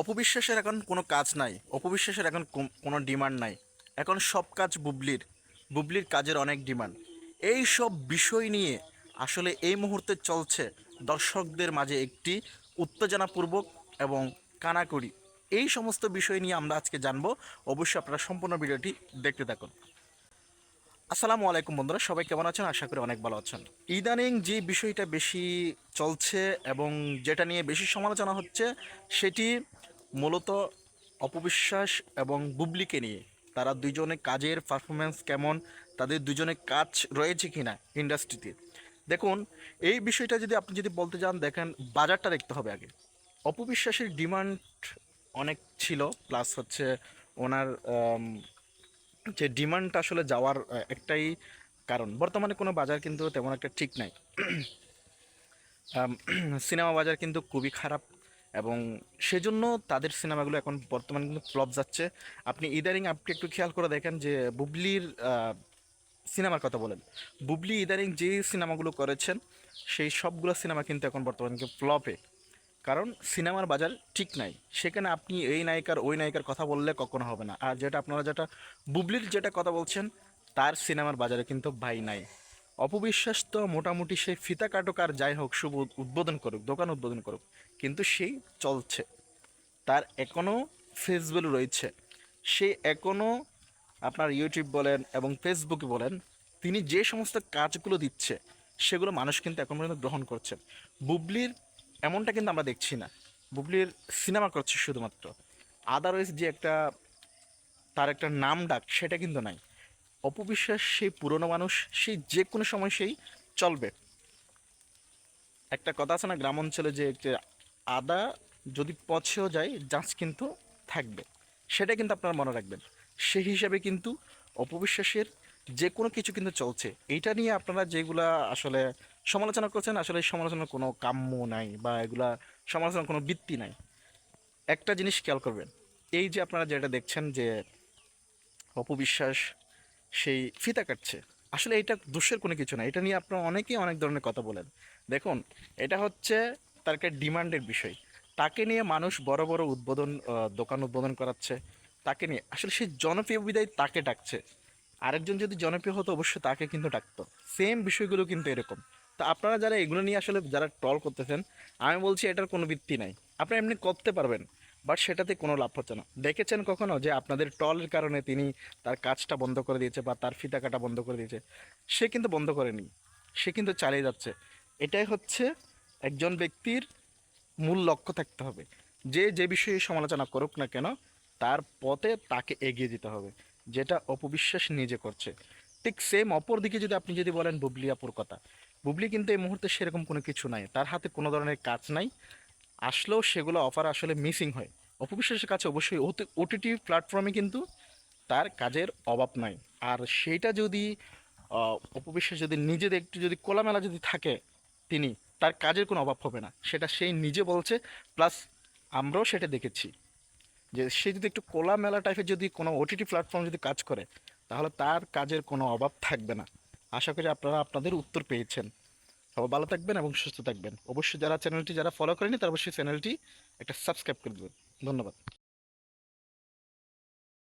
অপবিশ্বাসের এখন কোনো কাজ নাই, অপবিশ্বাসের এখন কোনো ডিমান্ড নাই। এখন সব কাজ বুবলির বুবলির কাজের অনেক ডিমান্ড। এই সব বিষয় নিয়ে আসলে এই মুহূর্তে চলছে দর্শকদের মাঝে একটি উত্তেজনাপূর্বক এবং কানাকড়ি। এই সমস্ত বিষয় নিয়ে আমরা আজকে জানব। অবশ্যই আপনারা সম্পূর্ণ ভিডিওটি দেখতে থাকুন। আসসালামু আলাইকুম বন্ধুরা, সবাই কেমন আছেন? আশা করি অনেক ভালো আছেন। ইদানিং যে বিষয়টা বেশি চলছে এবং যেটা নিয়ে বেশি সমালোচনা হচ্ছে, সেটি মূলত অপবিশ্বাস এবং বুবলিকে নিয়ে। তারা দুজনে কাজের পারফরমেন্স কেমন, তাদের দুজনে কাজ রয়েছে কি না ইন্ডাস্ট্রিতে দেখুন, এই বিষয়টা যদি আপনি যদি বলতে যান, দেখেন বাজারটা দেখতে হবে আগে। অপবিশ্বাসের ডিমান্ড অনেক ছিল প্লাস হচ্ছে ওনার যে ডিমান্ডটা আসলে যাওয়ার একটাই কারণ। বর্তমানে কোনো বাজার কিন্তু তেমন একটা ঠিক নাই। সিনেমা বাজার কিন্তু খুবই খারাপ এবং সেজন্য তাদের সিনেমাগুলো এখন বর্তমানে কিন্তু ফ্লপ যাচ্ছে। আপনি ইদারিং আপনি একটু খেয়াল করে দেখেন যে বুবলির সিনেমার কথা বলেন। বুবলি ইদারিং যে সিনেমাগুলো করেছেন, সেই সবগুলো সিনেমা কিন্তু এখন বর্তমানে ফ্লপে। কারণ সিনেমার বাজার ঠিক নাই। সেখানে আপনি এই নায়িকার, ওই নায়িকার কথা বললে কখনো হবে না। আর যেটা আপনারা যেটা, বুবলির যেটা কথা বলছেন, তার সিনেমার বাজারে কিন্তু ভাই নাই। অপবিশ্বাস তো মোটামুটি সেই ফিতা কাটুক আর যাই হোক, শুভ উদ্বোধন করুক, দোকান উদ্বোধন করুক, কিন্তু সেই চলছে। তার এখনও ফেস ভ্যালু রয়েছে। সে এখনও আপনার ইউটিউব বলেন এবং ফেসবুকে বলেন, তিনি যে সমস্ত কাজগুলো দিচ্ছে, সেগুলো মানুষ কিন্তু এখন পর্যন্ত গ্রহণ করছে। বুবলির এমনটা কিন্তু আমরা দেখছি না। বুবলির সিনেমা করছে শুধুমাত্র। আদারওয়াইজ যে একটা, তার একটা নাম ডাক, সেটা কিন্তু নাই। অপবিশ্বাস সেই পুরনো মানুষ, সেই যে কোনো সময় সেই চলবে। একটা কথা আছে না গ্রাম অঞ্চলে যে আদা যদি পচেও যায় জাঁচ কিন্তু থাকবে। সেটা কিন্তু আপনারা মনে রাখবেন। সেই হিসাবে কিন্তু অপবিশ্বাসের যে কোনো কিছু কিন্তু চলছে। এইটা নিয়ে আপনারা যেগুলা আসলে সমালোচনা করছেন, আসলে সমালোচনার কোনো কাম্য নাই বা এগুলা সমালোচনার কোনো বৃত্তি নাই। একটা জিনিস খেয়াল করবেন, এই যে আপনারা যেটা দেখছেন যে অপবিশ্বাস সেই ফিতা কাটছে, আসলে এটা দোষের কোনো কিছু না। এটা নিয়ে আপনারা অনেকেই অনেক ধরনের কথা বলেন। দেখুন, এটা হচ্ছে তার একটা ডিমান্ডের বিষয়। তাকে নিয়ে মানুষ বড় বড় উদ্বোধন দোকান উদ্বোধন করাচ্ছে, তাকে নিয়ে। আসলে সেই জনপ্রিয় বিদায় তাকে ডাকছে। আরেকজন যদি জনপ্রিয় হতো, অবশ্যই তাকে কিন্তু ডাকতো। সেম বিষয়গুলো কিন্তু এরকম। তো আপনারা যারা এগুলো নিয়ে আসলে যারা ট্রল করতেছেন, আমি বলছি এটার কোনো ভিত্তি নাই। আপনারা এমনি করতে পারবেন বাট সেটাতে কোনো লাভ হচ্ছে না। দেখেছেন কখনো যে আপনাদের টলের কারণে তিনি তার কাজটা বন্ধ করে দিয়েছে বা তার ফিতা কাটা বন্ধ করে দিয়েছে? সে কিন্তু বন্ধ করেনি, সে কিন্তু চালিয়ে যাচ্ছে। এটাই হচ্ছে একজন ব্যক্তির মূল লক্ষ্য থাকতে হবে। যে যে বিষয়ে সমালোচনা করুক না কেন, তার পথে তাকে এগিয়ে যেতে হবে, যেটা অপবিশ্বাস নিজে করছে। ঠিক সেম অপর দিকে যদি আপনি যদি বলেন বুবলি আপুর কথা। বুবলি কিন্তু এই মুহূর্তে সেরকম কোনো কিছু নাই। তার হাতে কোনো ধরনের কাজ নাই। আসলেও সেগুলো অফার আসলে মিসিং হয়। অপবিশ্বাসের কাছে অবশ্যই ওটিটি প্ল্যাটফর্মে কিন্তু তার কাজের অভাব নাই। আর সেইটা যদি অপবিশ্বাস যদি নিজে একটু যদি খোলামেলা যদি থাকে তিনি, তার কাজের কোনো অভাব হবে না। সেটা সেই নিজে বলছে প্লাস আমরাও সেটা দেখেছি। যে সে যদি একটু খোলামেলা টাইপের যদি কোনো ওটিটি প্ল্যাটফর্ম যদি কাজ করে, তাহলে তার কাজের কোনো অভাব থাকবে না। আশা করি আপনারা আপনাদের উত্তর পেয়েছেন। সবাই ভালো থাকবেন এবং সুস্থ থাকবেন। অবশ্যই যারা চ্যানেলটি যারা ফলো করেনি তারা অবশ্যই চ্যানেলটি একটা সাবস্ক্রাইব করে দেবেন। ধন্যবাদ।